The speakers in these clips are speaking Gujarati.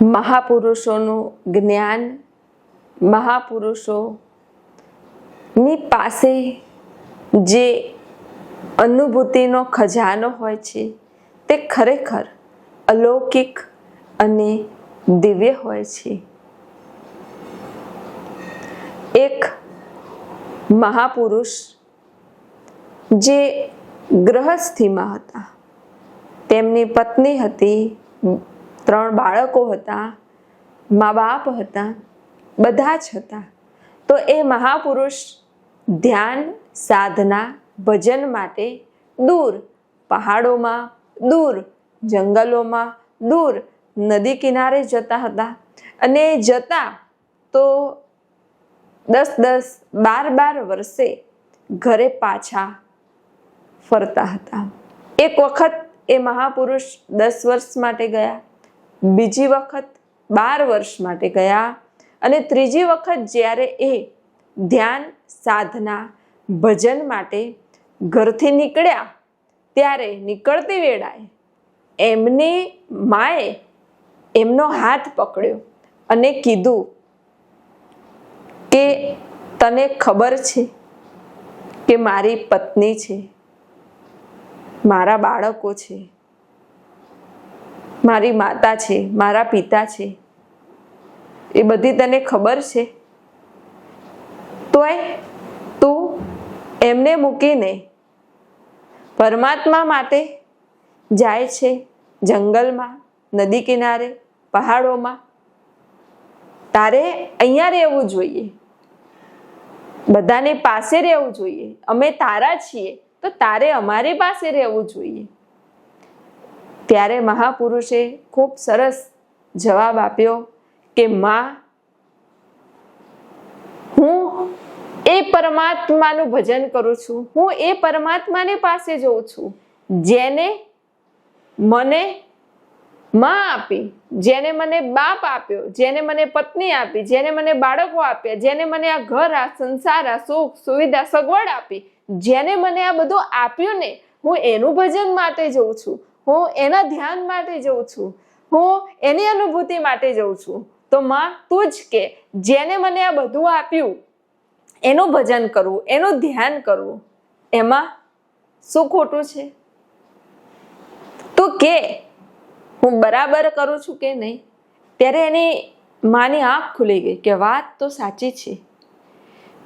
મહાપુરુષોનું જ્ઞાન, મહાપુરુષોની પાસે જે અનુભૂતિનો ખજાનો હોય છે, તે ખરેખર અલૌકિક અને દિવ્ય હોય છે. એક મહાપુરુષ જે ગ્રહસ્થિમાં હતા. તેમની પત્ની હતી ત્રણ બાળકો હતા, મા બાપ હતા, બધા જ હતા. તો એ મહાપુરુષ ધ્યાન, સાધના, ભજન માટે દૂર, પહાડોમાં દૂર, જંગલોમાં દૂર, નદી કિનારે જતા હતા. અને જતા તો દસ દસ બાર બાર વર્ષે ઘરે પાછા ફરતા હતા. એક વખત એ મહાપુરુષ દસ વર્ષ માટે ગયા. બીજી વખત બાર વર્ષ માટે ગયા અને ત્રીજી વખત જ્યારે એ ધ્યાન, સાધના, ભજન માટે ઘરથી નીકળ્યા, ત્યારે નીકળતી વેળાએ એમની માએ એમનો હાથ પકડ્યો અને કીધું કે, તને ખબર છે કે મારી પત્ની છે, મારા બાળકો છે. મારી માતા છે, મારા પિતા છે, એ બધી તને ખબર છે? તોય તું એમને મૂકીને પરમાત્મા માટે જાય છે જંગલમાં, નદી કિનારે, પહાડોમાં. તારે અહીંયા રહેવું જોઈએ. બધાની પાસે રહેવું જોઈએ. અમે તારા છીએ, તો તારે અમારી પાસે રહેવું જોઈએ. ત્યારે મહાપુરુષે ખૂબ સરસ જવાબ આપ્યો કે, માં, હું એ પરમાત્માનું ભજન કરું છું. હું એ પરમાત્માની પાસે જઉં છું, જેને મને માં આપી, જેને મને બાપ આપ્યો, જેને મને પત્ની આપી, જેને મને બાળકો આપ્યા, જેને મને આ ઘર, આ સંસાર, આ સુખ, સુવિધા, સગવડ આપી, જેને મને આ બધું આપ્યું ને, હું એનું ભજન માટે જઉં છું. હું એના ધ્યાન માટે જઉં છું. હું એની અનુભૂતિ માટે જઉં છું. તો માં, તું જ કે, જેને મને આ બધું આપ્યું, એનું ભજન કરવું, એનું ધ્યાન કરવું, એમાં શું ખોટું છે? તું કે, હું બરાબર કરું છું કે નહીં? ત્યારે એની માની આંખ ખુલી ગઈ કે વાત તો સાચી છે.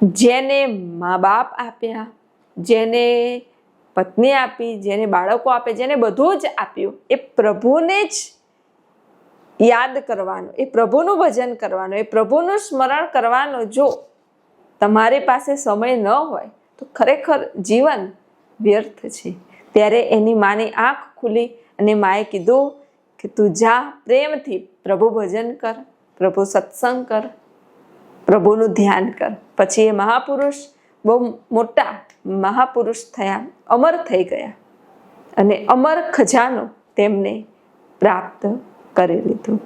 જેને મા બાપ આપ્યા, જેને પત્ની આપી, જેને બાળકો આપે, જેને બધું જ આપ્યું, એ પ્રભુને જ યાદ કરવાનું, એ પ્રભુનું ભજન કરવાનું, એ પ્રભુનું સ્મરણ કરવાનું. જો તમારી પાસે સમય ન હોય, તો ખરેખર જીવન વ્યર્થ છે. ત્યારે એની માની આંખ ખુલી અને માએ કીધું કે તું જા, પ્રેમથી પ્રભુ ભજન કર, પ્રભુ સત્સંગ કર, પ્રભુનું ધ્યાન કર. પછી એ મહાપુરુષ બહુ મોટા મહાપુરુષ થયા અમર થઈ ગયા અને અમર ખજાનો તેમને પ્રાપ્ત કરી લીધું.